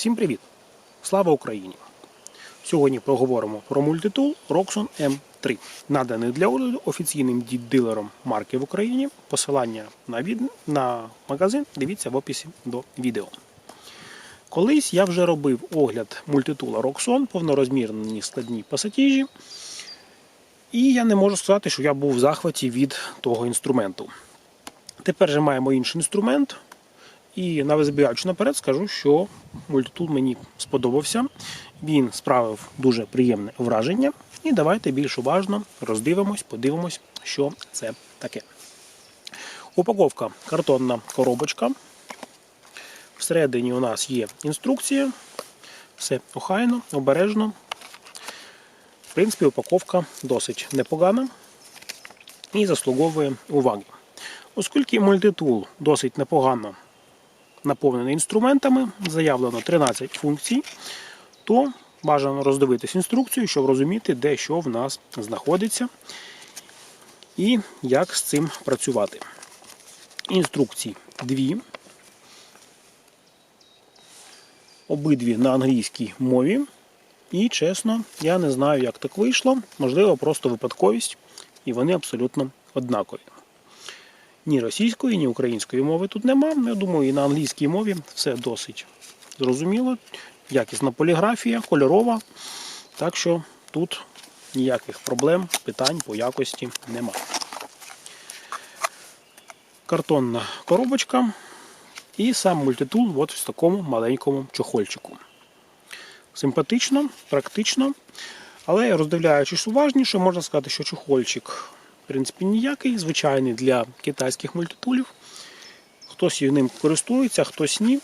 Всім привіт! Слава Україні! Сьогодні поговоримо про мультитул Roxon M3, наданий для огляду офіційним дилером марки в Україні. Посилання на, від... на магазин дивіться в описі до відео. Колись я вже робив огляд мультитула Roxon, повнорозмірні складні пасатіжі. І я не можу сказати, що я був в захваті від того інструменту. Тепер же маємо інший інструмент. І на визбігаючи наперед, скажу, що мультитул мені сподобався. Він справив дуже приємне враження. І давайте більш уважно роздивимось, подивимось, що це таке. Упаковка картонна коробочка. Всередині у нас є інструкція. Все охайно, обережно. В принципі, упаковка досить непогана і заслуговує уваги. Оскільки мультитул досить непогано наповнений інструментами, заявлено 13 функцій, то бажано роздивитись інструкцію, щоб розуміти, де що в нас знаходиться і як з цим працювати. Інструкції дві. Обидві на англійській мові. І чесно, я не знаю, як так вийшло. Можливо, просто випадковість, і вони абсолютно однакові. Ні російської, ні української мови тут нема. Я думаю, і на англійській мові все досить зрозуміло. Якісна поліграфія, кольорова. Так що тут ніяких проблем, питань по якості немає. Картонна коробочка і сам мультитул от в такому маленькому чохольчику. Симпатично, практично, але роздивляючись уважніше, можна сказати, що чохольчик принципі ніякий, звичайний для китайських мультитулів. Хтось ним користується, хтось ні.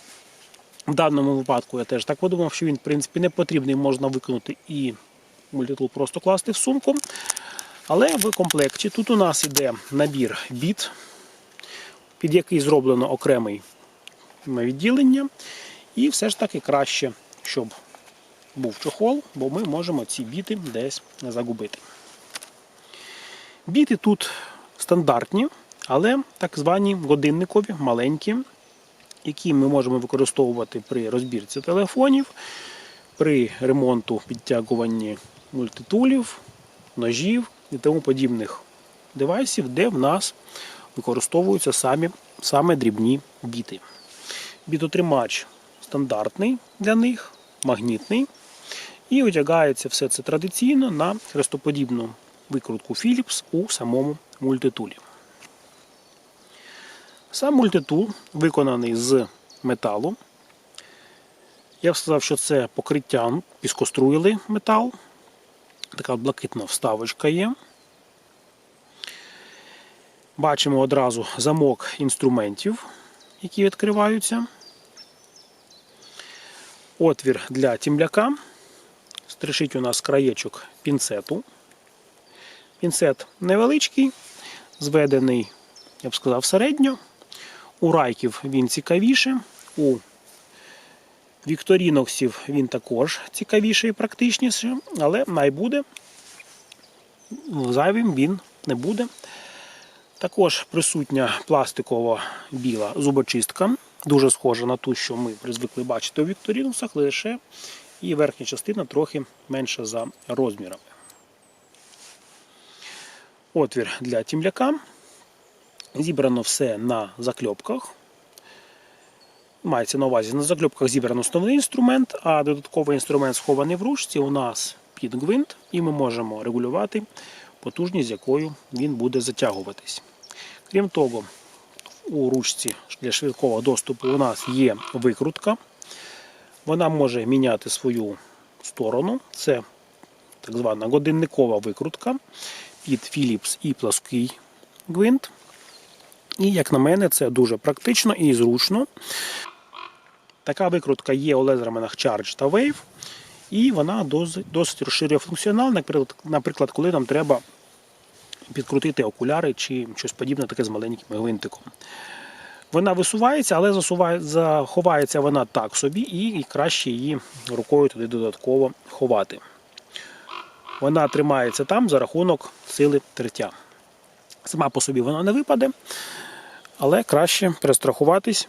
В даному випадку я теж так подумав, що він в принципі не потрібний, можна викинути і мультитул просто класти в сумку. Але в комплекті тут у нас іде набір біт, під який зроблено окремий відділення. І все ж таки краще, щоб був чохол, бо ми можемо ці біти десь загубити. Біти тут стандартні, але так звані годинникові, маленькі, які ми можемо використовувати при розбірці телефонів, при ремонту підтягуванні мультитулів, ножів і тому подібних девайсів, де в нас використовуються самі, саме дрібні біти. Бітотримач стандартний для них, магнітний. І одягається все це традиційно на хрестоподібну викрутку Philips у самому мультитулі. Сам мультитул виконаний з металу. Я б сказав, що це покриття піскоструїли метал. Така блакитна вставочка є. Бачимо одразу замок інструментів, які відкриваються. Отвір для тімляка. Стришить у нас краєчок пінцету. Пінцет невеличкий, зведений, я б сказав, середньо. У райків він цікавіше, у Вікторіноксів він також цікавіший і практичніший, але найбуде. Зайвим він не буде. Також присутня пластикова біла зубочистка, дуже схожа на ту, що ми звикли бачити у Вікторінусах, лише і верхня частина трохи менша за розмірами. Отвір для тімляка. Зібрано все на закльопках. Мається на увазі, на закльопках зібрано основний інструмент, а додатковий інструмент схований в ручці у нас під гвинт, і ми можемо регулювати потужність, з якою він буде затягуватись. Крім того, у ручці для швидкого доступу у нас є викрутка. Вона може міняти свою сторону. Це так звана годинникова викрутка під Philips і плоский гвинт. І, як на мене, це дуже практично і зручно. Така викрутка є у лезерменах Charge та Wave, і вона досить, досить розширює функціонал, наприклад, коли нам треба підкрутити окуляри чи щось подібне таке з маленьким гвинтиком. Вона висувається, але засуває, заховається вона так собі, і краще її рукою туди додатково ховати. Вона тримається там за рахунок сили тертя. Сама по собі вона не випаде, але краще перестрахуватись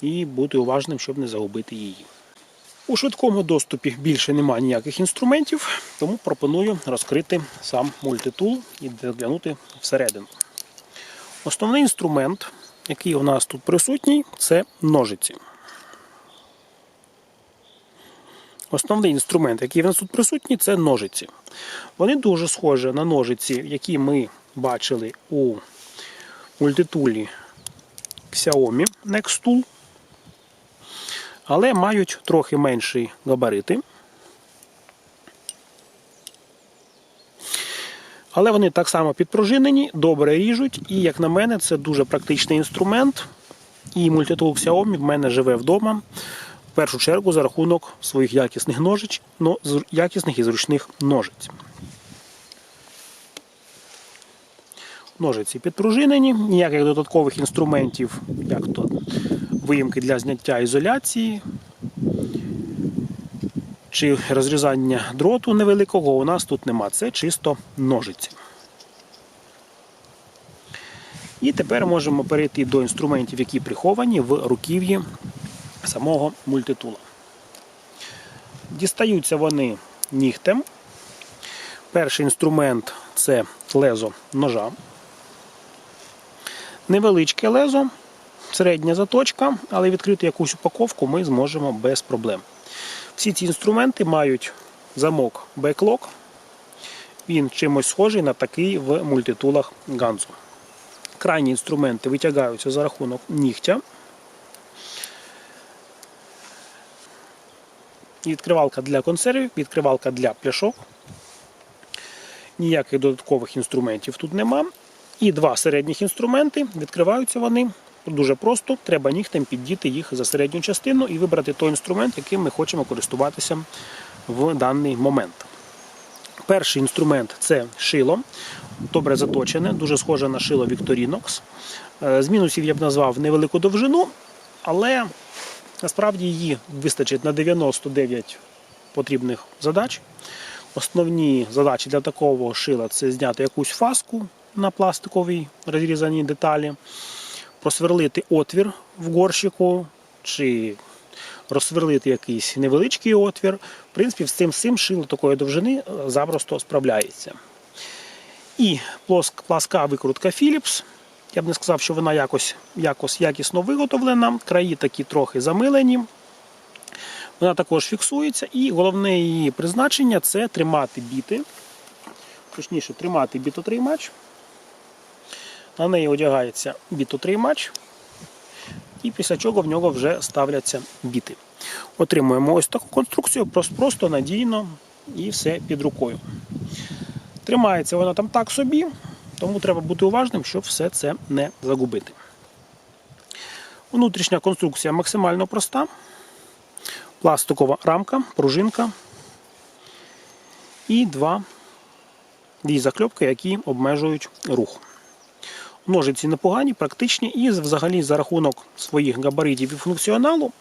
і бути уважним, щоб не загубити її. У швидкому доступі більше немає ніяких інструментів, тому пропоную розкрити сам мультитул і заглянути всередину. Основний інструмент, який у нас тут присутній, це ножиці. Основний інструмент, який в нас тут присутній, це ножиці. Вони дуже схожі на ножиці, які ми бачили у мультитулі Xiaomi Nextool, але мають трохи менші габарити. Але вони так само підпружинені, добре ріжуть, і, як на мене, це дуже практичний інструмент. І мультитул Xiaomi в мене живе вдома. В першу чергу за рахунок своїх якісних ножиць, но, якісних і зручних ножиць. Ножиці підпружинені, ніяких додаткових інструментів, як то виїмки для зняття ізоляції чи розрізання дроту невеликого у нас тут нема. Це чисто ножиці. І тепер можемо перейти до інструментів, які приховані в руків'ї самого мультитула. Дістаються вони нігтем. Перший інструмент це лезо ножа. Невеличке лезо, середня заточка, але відкрити якусь упаковку ми зможемо без проблем. Всі ці інструменти мають замок беклок. Він чимось схожий на такий в мультитулах Ганзу. Крайні інструменти витягаються за рахунок нігтя. Відкривалка для консервів, відкривалка для пляшок. Ніяких додаткових інструментів тут нема. І два середніх інструменти. Відкриваються вони дуже просто. Треба нігтем піддіти їх за середню частину і вибрати той інструмент, яким ми хочемо користуватися в даний момент. Перший інструмент це шило, добре заточене, дуже схоже на шило Victorinox. Е, З мінусів я б назвав невелику довжину, але насправді її вистачить на 99 потрібних задач. Основні задачі для такого шила це зняти якусь фаску на пластиковій розрізаній деталі, просверлити отвір в горщику чи розсверлити якийсь невеличкий отвір. В принципі, з цим всім шило такої довжини е, запросто справляється. І плоск- пласка викрутка Philips. Я б не сказав, що вона якось, якось якісно виготовлена. Краї такі трохи замилені. Вона також фіксується, і головне її призначення це тримати біти, точніше, тримати бітотримач. На неї одягається бітотримач, і після чого в нього вже ставляться біти. Отримуємо ось таку конструкцію, просто, надійно і все під рукою. Тримається вона там так собі, тому треба бути уважним, щоб все це не загубити. Внутрішня конструкція максимально проста пластикова рамка, пружинка і два дві закльопки, які обмежують рух. Ножиці непогані, практичні і взагалі за рахунок своїх габаритів і функціоналу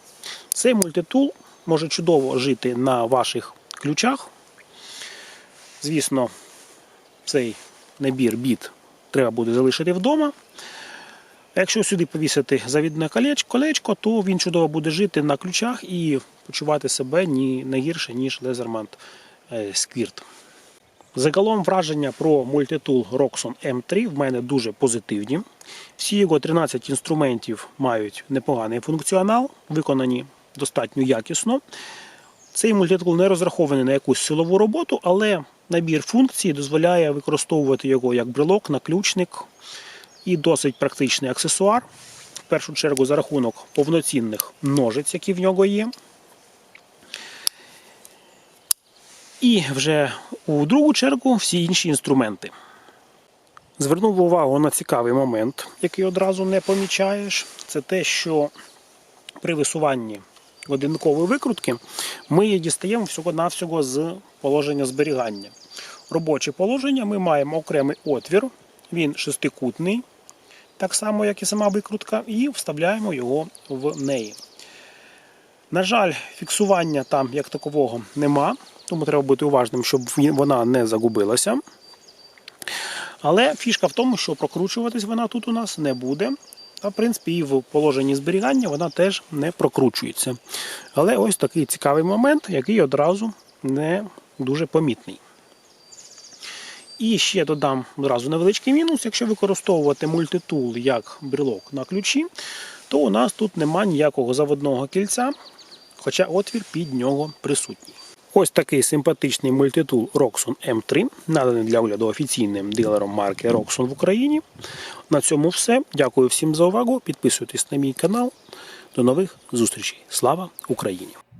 цей мультитул може чудово жити на ваших ключах. Звісно, цей набір біт треба буде залишити вдома. Якщо сюди повісити завідне колечко, то він чудово буде жити на ключах і почувати себе ні не гірше, ніж Leatherman е, Squirt. Загалом враження про мультитул Roxon M3 в мене дуже позитивні. Всі його 13 інструментів мають непоганий функціонал, виконані достатньо якісно. Цей мультитул не розрахований на якусь силову роботу, але набір функцій дозволяє використовувати його як брелок, наключник і досить практичний аксесуар. В першу чергу за рахунок повноцінних ножиць, які в нього є. І вже у другу чергу всі інші інструменти. Звернув увагу на цікавий момент, який одразу не помічаєш. Це те, що при висуванні годинникової викрутки ми її дістаємо всього-навсього з положення зберігання. Робоче положення ми маємо окремий отвір, він шестикутний, так само, як і сама викрутка, і вставляємо його в неї. На жаль, фіксування там як такового нема, тому треба бути уважним, щоб вона не загубилася. Але фішка в тому, що прокручуватись вона тут у нас не буде. А в принципі, і в положенні зберігання вона теж не прокручується. Але ось такий цікавий момент, який одразу не дуже помітний. І ще додам одразу невеличкий мінус. Якщо використовувати мультитул як брелок на ключі, то у нас тут нема ніякого заводного кільця, хоча отвір під нього присутній. Ось такий симпатичний мультитул Roxon M3, наданий для огляду офіційним дилером марки Roxon в Україні. На цьому все. Дякую всім за увагу. Підписуйтесь на мій канал. До нових зустрічей. Слава Україні!